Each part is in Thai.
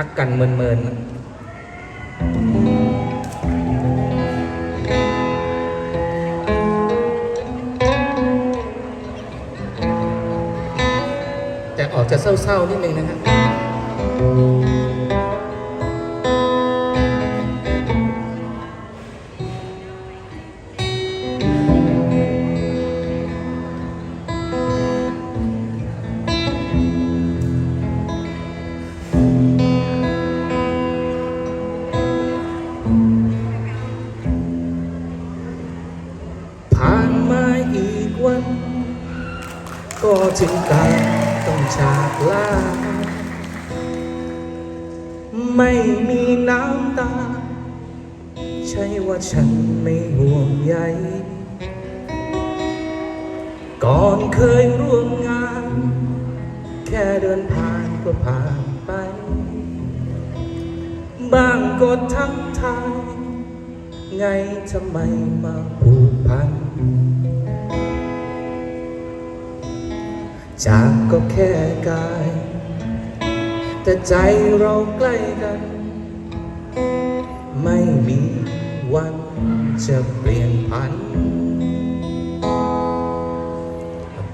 อักกันเมินเมินแต่ออกจะเศร้าๆนิดนึงนะครับ วัน ก็ถึงการต้องจากลา ไม่มีน้ำตา ใช่ว่าฉันไม่ห่วงใย ก่อนเคยร่วมงาน แค่เดินผ่านก็ผ่านไป บ้างก็ทักทาย ไงทำไมมาผูกพัน จากก็แค่กาย แต่ใจเราใกล้กัน ไม่มีวันจะเปลี่ยนพัน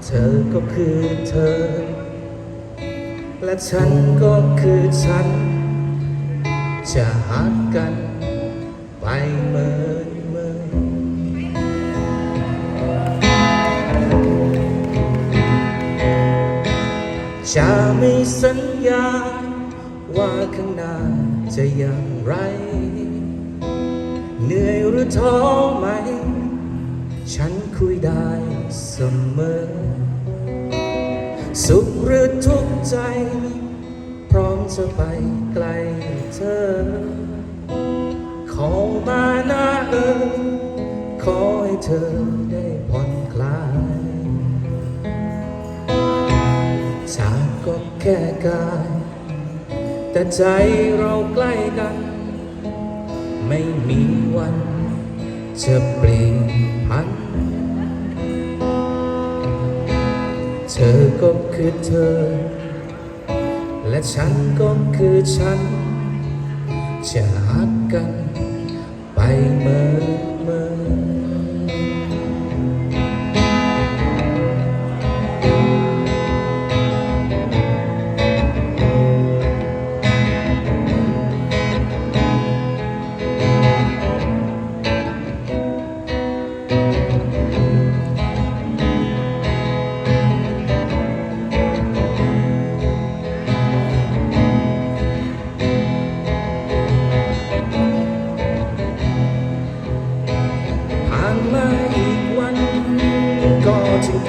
เธอก็คือเธอ และฉันก็คือฉัน จะหักกันไปเมื่อ จะไม่สัญญา ว่าข้างหน้าจะอย่างไร เหนื่อยหรือท้อไหม ฉันคุยได้เสมอ สุขหรือทุกข์ใจ พร้อมจะไปไกลเธอ ขอมาหน้าเออขอให้เธอได้ แค่กาย แต่ใจเราใกล้กัน ไม่มีวัน จะเปลี่ยนพัน เธอก็คือเธอ และฉันก็คือฉัน จะหักกันไปเมื่อ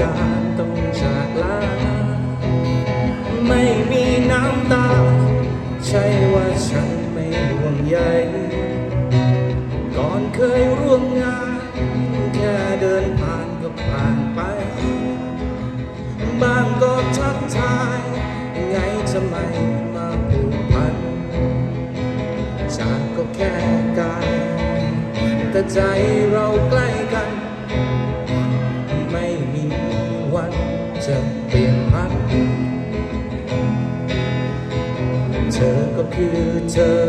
การต้องจากลา ไม่มีน้ำตา ใช่ว่าฉันไม่ห่วงใย ก่อนเคยร่วมงาน แค่เดินผ่านก็ผ่านไป บางก็ทักทาย ไงจะไมมาผูกพัน จากก็แค่กายแต่ใจเราใกล้ เธอก็คือเธอ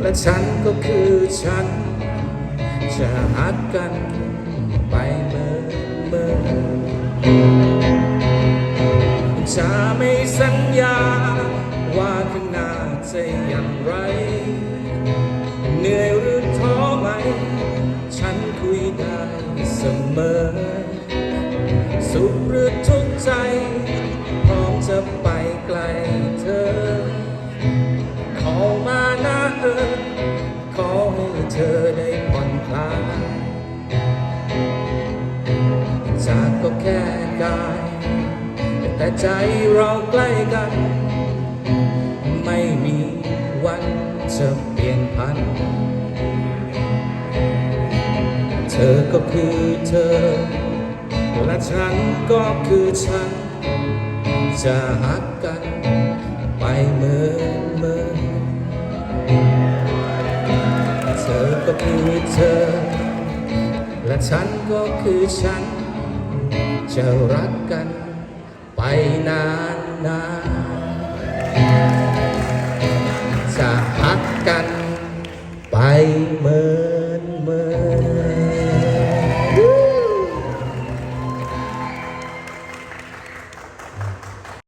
และฉันก็คือฉัน จะหักกันไปเมื่อเมื่อจะไม่สัญญาว่าข้างหน้าจะอย่างไร เหนื่อยหรือท้อไหม ฉันคุยได้เสมอ สุขหรือทุก ใจเราใกล้กัน ไม่มีวันจะเปลี่ยนพัน เธอก็คือเธอ และฉันก็คือฉัน จะหักกันไปเหมื่อเมื่อเธอก็คือเธอ และฉันก็คือฉัน จะรักกัน ไปนานนานจะพักกันไปเมื่อ